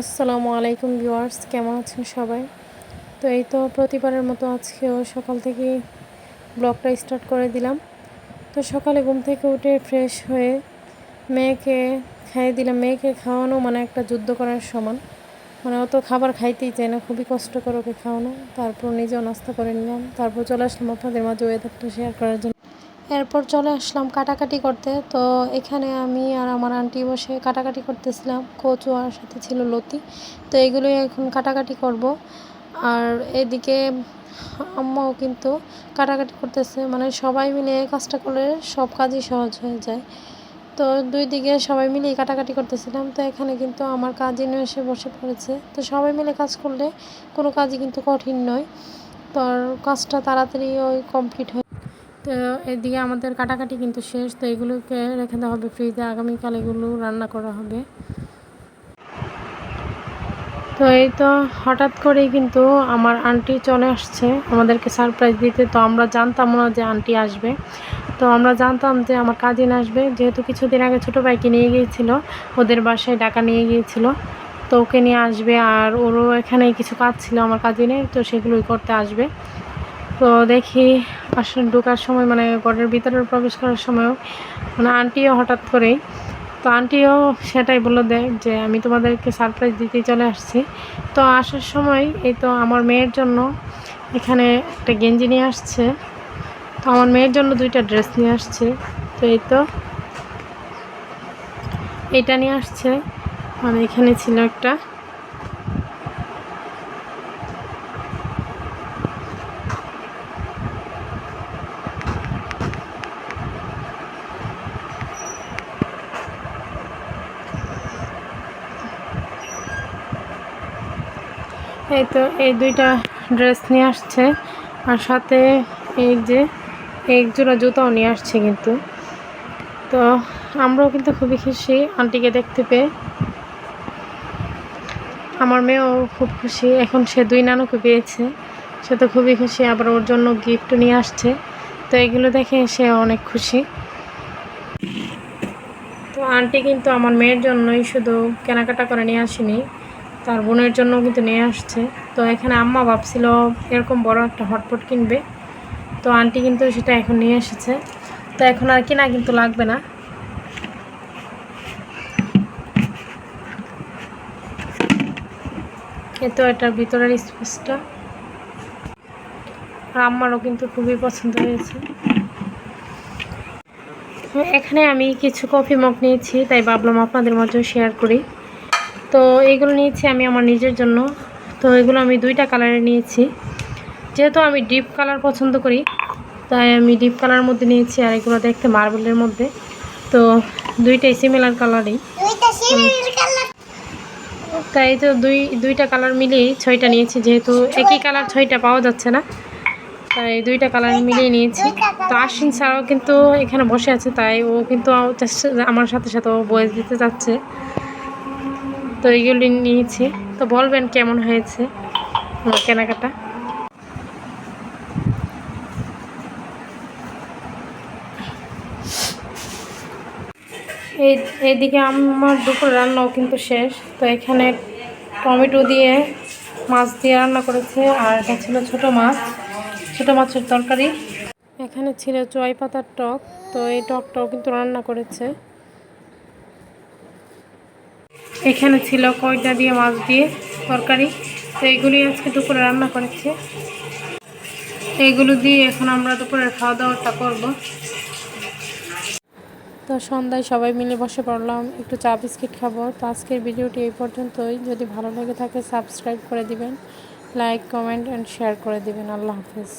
আসসালামু আলাইকুম ভিউয়ার্স, কেমন আছেন সবাই? তো এই তো প্রতিবারের মতো আজকেও সকাল থেকে ব্লগটা স্টার্ট করে দিলাম। তো সকালে ঘুম থেকে উঠে ফ্রেশ হয়ে মেয়েকে খাইয়ে দিলাম। মেয়েকে খাওয়ানো মানে একটা যুদ্ধ করার সমান। মানে অত খাবার খাইতেই চায় না, খুবই কষ্টকর ওকে খাওয়ানো। তারপর নিজেও নাস্তা করে নিলাম। তারপর চলে আসলাম আপনাদের মাঝে ওয়েদারটা শেয়ার করার জন্য। এরপর চলে আসলাম কাটাকাটি করতে। তো এখানে আমি আর আমার আন্টি বসে কাটাকাটি করতেছিলাম। কচু আর সাথে ছিল লতি। তো এগুলোই এখন কাটাকাটি করব। আর এদিকে আম্মাও কিন্তু কাটাকাটি করতেছে। মানে সবাই মিলে কাজটা করলে সব কাজই সহজ হয়ে যায়। তো দুই দিকে সবাই মিলে কাটাকাটি করতেছিলাম। তো এখানে কিন্তু আমার কাজিনও এসে বসে পড়েছে। তো সবাই মিলে কাজ করলে কোনো কাজই কিন্তু কঠিন নয়। তো কাজটা তাড়াতাড়ি ওই কমপ্লিট হয় তো এদিকে আমাদের কাটাকাটি কিন্তু শেষ, তো এগুলোকে রেখে দেওয়া হবে ফ্রিজে আগামীকাল এগুলো রান্না করা হবে। তো এই তো হঠাৎ করেই কিন্তু আমার আন্টি চলে আসছে, আমাদেরকে সারপ্রাইজ দিতে। তো আমরা জানতাম না যে আন্টি আসবে। তো আমরা জানতাম যে আমার কাজিন আসবে। যেহেতু কিছুদিন আগে ছোটো ভাইকে নিয়ে গিয়েছিল, ওদের বাসায় ডাকা নিয়ে গিয়েছিল। তো ওকে নিয়ে আসবে আর ওরও এখানে কিছু কাজ ছিল আমার কাজিনের তো সেগুলোই করতে আসবে। তো দেখি আসলে ঢোকার সময় মানে ঘরের ভিতরে প্রবেশ করার সময়ও মানে আন্টিও হঠাৎ করেই, তো আন্টিও সেটাই বলল দেখ যে আমি তোমাদেরকে সারপ্রাইজ দিতেই চলে আসছি। তো আসার সময় এই তো আমার মেয়ের জন্য এখানে একটা গেঞ্জি নিয়ে আসছে। তো আমার মেয়ের জন্য দুইটা ড্রেস নিয়ে আসছে। তো এই তো এটা নিয়ে আসছে। মানে এখানে ছিল একটা এই তো এই দুইটা ড্রেস নিয়ে আসছে। আর সাথে এই যে এক জোড়া জুতাও নিয়ে আসছে কিন্তু। তো আমরাও কিন্তু খুবই খুশি, আন্টিকে দেখতে পেয়ে। আমার মেয়েও খুব খুশি, এখন সে দুই নানুকে পেয়েছে। সে তো খুবই খুশি, আবার ওর জন্য গিফট নিয়ে আসছে। তো এগুলো দেখে সে অনেক খুশি। তো আন্টি কিন্তু আমার মেয়ের জন্যই শুধু কেনাকাটা করে নিয়ে আসেনি। তার বোনের জন্য কিন্তু নিয়ে আসছে। তো এখানে আম্মা ভাবছিল এরকম বড় একটা হটপট কিনবে। তো আন্টি কিন্তু সেটা এখন নিয়ে এসেছে। তো এখন আর কিনা কিন্তু লাগবে না। এ তো এটার ভিতরের স্পেসটা। আর আম্মারও কিন্তু খুবই পছন্দ হয়েছে। এখানে আমি কিছু কফি মগ নিয়েছি, তাই ভাবলাম আপনাদের মাঝেও শেয়ার করি। তো এইগুলো নিয়েছি আমি আমার নিজের জন্য। তো এগুলো আমি দুইটা কালারে নিয়েছি। যেহেতু আমি ডিপ কালার পছন্দ করি তাই আমি ডিপ কালার মধ্যে নিয়েছি আর এগুলো দেখতে মার্বেলের মধ্যে। তো দুইটাই সিমিলার কালারই তাই তো দুই দুইটা কালার মিলিয়েই ছয়টা নিয়েছি যেহেতু একই কালার ছয়টা পাওয়া যাচ্ছে না। তাই দুইটা কালার মিলিয়ে নিয়েছি। তো আশ্বিন ছাড়াও কিন্তু এখানে বসে আছে তাই ও কিন্তু আমার সাথে সাথে ও বয়স দিতে যাচ্ছে। তো এইগুলি নিয়েছি। তো বলবেন কেমন হয়েছে আমার কেনাকাটা? এই, এইদিকে আমার দুপুর রান্নাও কিন্তু শেষ। তো এখানে টমেটো দিয়ে মাছ দিয়ে রান্না করেছে, আর এটা ছিল ছোটো মাছ, ছোটো মাছের তরকারি। এখানে ছিল চয় পাতার টক, তো এই টকটাও কিন্তু রান্না করেছে। এখানে ছিল কয়টা দিয়ে মাছ দিয়ে তরকারি। তো এইগুলি আজকে দুপুরে রান্না করেছে। এইগুলো দিয়ে এখন আমরা দুপুরের খাওয়া দাওয়াটা করব। তো সন্ধ্যায় সবাই মিলে বসে পড়লাম, একটু চা বিস্কিট খাব। তো আজকের ভিডিওটি এই পর্যন্তই। যদি ভালো লেগে থাকে, সাবস্ক্রাইব করে দিবেন, লাইক, কমেন্ট অ্যান্ড শেয়ার করে দিবেন। আল্লাহ হাফিজ।